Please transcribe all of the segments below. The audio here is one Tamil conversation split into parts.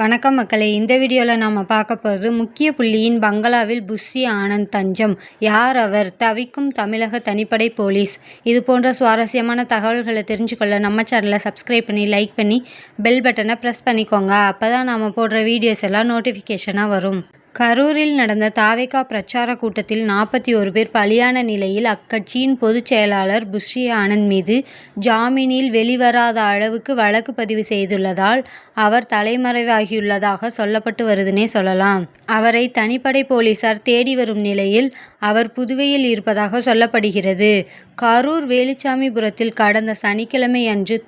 வணக்கம் மக்களே. இந்த வீடியோவில் நாம் பார்க்க போகிறது முக்கிய புள்ளியின் பங்களாவில் புஷி ஆனந்த் தஞ்சம். யார் அவர்? தவிக்கும் தமிழக தனிப்படை போலீஸ். இது போன்ற சுவாரஸ்யமான தகவல்களை தெரிஞ்சுக்கொள்ள நம்ம சேனலை சப்ஸ்கிரைப் பண்ணி லைக் பண்ணி பெல் பட்டனை ப்ரெஸ் பண்ணிக்கோங்க. அப்போ தான் நாம் போடுற வீடியோஸ் எல்லாம் நோட்டிஃபிகேஷனாக வரும். கரூரில் நடந்த தாவேகா பிரச்சார கூட்டத்தில் நாற்பத்தி ஒரு பேர் பலியான நிலையில் அக்கட்சியின் பொதுச் செயலாளர் புஷ்ரி ஆனந்த் மீது ஜாமீனில் வெளிவராத அளவுக்கு வழக்கு பதிவு செய்துள்ளதால் அவர் தலைமறைவாகியுள்ளதாக சொல்லப்பட்டு வருதுனே சொல்லலாம். அவரை தனிப்படை போலீசார் தேடி வரும் நிலையில் அவர் புதுவையில் இருப்பதாக சொல்லப்படுகிறது. கரூர் வேலுச்சாமிபுரத்தில் கடந்த சனிக்கிழமை அன்று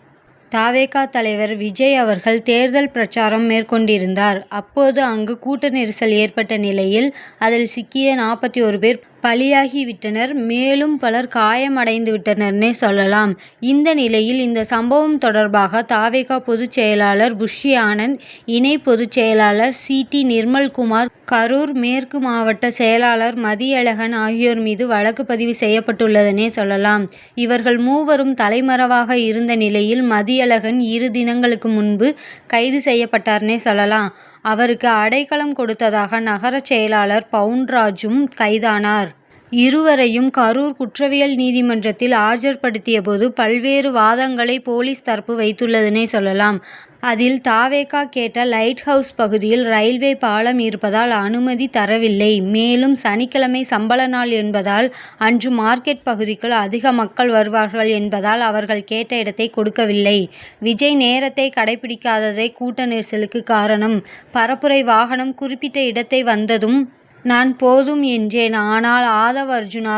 தாவேகா தலைவர் விஜய் அவர்கள் தேர்தல் பிரச்சாரம் மேற்கொண்டிருந்தார். அப்போது அங்கு கூட்ட நெரிசல் ஏற்பட்ட நிலையில் அதில் சிக்கிய நாற்பத்தி ஒரு பேர் பலியாகிவிட்டனர். மேலும் பலர் காயமடைந்து விட்டனர்னே சொல்லலாம். இந்த நிலையில் இந்த சம்பவம் தொடர்பாக தாவேகா பொதுச் செயலாளர் புஷ்ஷி ஆனந்த் இணை பொதுச் செயலாளர் சி. டி. நிர்மல்குமார் கரூர் மேற்கு மாவட்ட செயலாளர் மதியழகன் ஆகியோர் மீது வழக்கு பதிவு செய்யப்பட்டுள்ளதனே சொல்லலாம். இவர்கள் மூவரும் தலைமறைவாக இருந்த நிலையில் மதியழகன் இரு தினங்களுக்கு முன்பு கைது செய்யப்பட்டார்னே சொல்லலாம். அவருக்கு அடைக்கலம் கொடுத்ததாக நகரச் செயலாளர் பவுன்ராஜும் கைதானார். இருவரையும் கரூர் குற்றவியல் நீதிமன்றத்தில் ஆஜர்படுத்தியபோது பல்வேறு வாதங்களை போலீஸ் தரப்பு வைத்துள்ளதனை சொல்லலாம். அதில் தாவேகா கேட்ட லைட் ஹவுஸ் பகுதியில் ரயில்வே பாலம் இருப்பதால் அனுமதி தரவில்லை. மேலும் சனிக்கிழமை சம்பள நாள் என்பதால் அன்று மார்க்கெட் பகுதிக்குள் அதிக மக்கள் வருவார்கள் என்பதால் அவர்கள் கேட்ட இடத்தை கொடுக்கவில்லை. விஜய் நேரத்தை கடைபிடிக்காததே கூட்ட நெரிசலுக்கு காரணம். பரப்புரை வாகனம் குறிப்பிட்ட இடத்தை வந்ததும் நான் போதும் என்றேன். ஆனால் ஆதவ்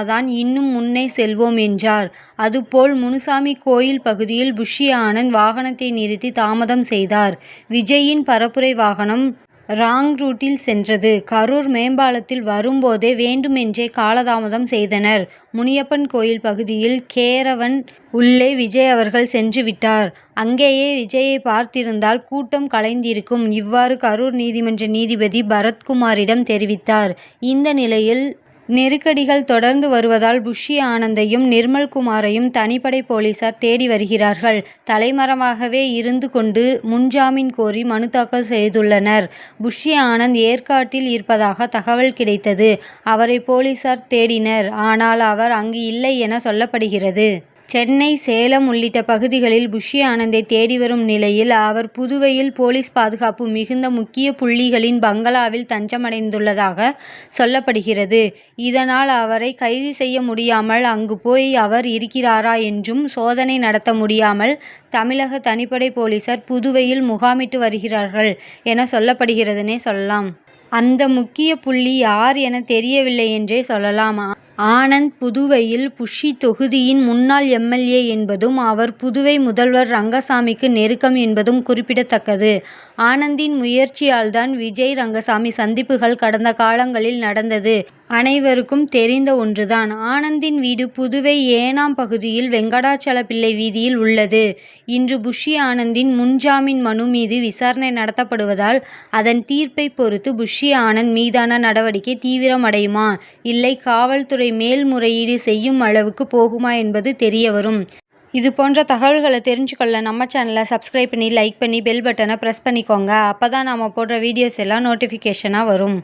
தான் இன்னும் முன்னே செல்வோம் என்றார். அதுபோல் முனுசாமி கோயில் பகுதியில் புஷி ஆனந்த் வாகனத்தை நிறுத்தி தாமதம் செய்தார். விஜய்யின் பரப்புரை வாகனம் ராங் ரூட்டில் சென்றது. கரூர் மேம்பாலத்தில் வரும்போதே வேண்டுமென்றே காலதாமதம் செய்தனர். முனியப்பன் கோயில் பகுதியில் கேரவன் உள்ளே விஜய் அவர்கள் சென்று விட்டார். அங்கேயே விஜயை பார்த்திருந்தால் கூட்டம் கலைந்திருக்கும். இவ்வாறு கரூர் நீதிமன்ற நீதிபதி பரத்குமாரிடம் தெரிவித்தார். இந்த நிலையில் நெருக்கடிகள் தொடர்ந்து வருவதால் புஷி ஆனந்தையும் நிர்மல்குமாரையும் தனிப்படை போலீசார் தேடி வருகிறார்கள். தலைமறைவாகவே இருந்து கொண்டு முன்ஜாமீன் கோரி மனு தாக்கல் செய்துள்ளனர். புஷி ஆனந்த் ஏற்காட்டில் இருப்பதாக தகவல் கிடைத்தது. அவரை போலீசார் தேடினர். ஆனால் அவர் அங்கு இல்லை என சொல்லப்படுகிறது. சென்னை சேலம் உள்ளிட்ட பகுதிகளில் புஷி ஆனந்தை தேடி வரும் நிலையில் அவர் புதுவையில் போலீஸ் பாதுகாப்பு மிகுந்த முக்கிய புள்ளிகளின் பங்களாவில் தஞ்சமடைந்துள்ளதாக சொல்லப்படுகிறது. இதனால் அவரை கைது செய்ய முடியாமல் அங்கு போய் அவர் இருக்கிறாரா என்றும் சோதனை நடத்த முடியாமல் தமிழக தனிப்படை போலீசார் புதுவையில் முகாமிட்டு வருகிறார்கள் என சொல்லப்படுகிறதுனே சொல்லலாம். அந்த முக்கிய புள்ளி யார் என தெரியவில்லை என்றே சொல்லலாம். ஆனந்த் புதுவையில் புஷி தொகுதியின் முன்னாள் எம்எல்ஏ என்பதும் அவர் புதுவை முதல்வர் ரங்கசாமிக்கு நெருக்கம் என்பதும் குறிப்பிடத்தக்கது. ஆனந்தின் முயற்சியால்தான் விஜய் ரங்கசாமி சந்திப்புகள் கடந்த காலங்களில் நடந்தது அனைவருக்கும் தெரிந்த ஒன்றுதான். ஆனந்தின் வீடு புதுவை ஏனாம் பகுதியில் வெங்கடாச்சலபிள்ளை வீதியில் உள்ளது. இன்று புஷி ஆனந்தின் முன்ஜாமீன் மனு மீது விசாரணை நடத்தப்படுவதால் அதன் தீர்ப்பை பொறுத்து புஷி ஆனந்த் மீதான நடவடிக்கை தீவிரமடையுமா இல்லை காவல்துறை மேல்முறையீடு செய்யும் அளவுக்கு போகுமா என்பது தெரியவரும். இது போன்ற தகவல்களை தெரிஞ்சுக்கொள்ள நம்ம சேனலை சப்ஸ்கிரைப் பண்ணி லைக் பண்ணி பெல் பட்டனை ப்ரெஸ் பண்ணிக்கோங்க. அப்பதான் நாம் போடுற வீடியோஸ் எல்லாம் நோட்டிஃபிகேஷனாக வரும்.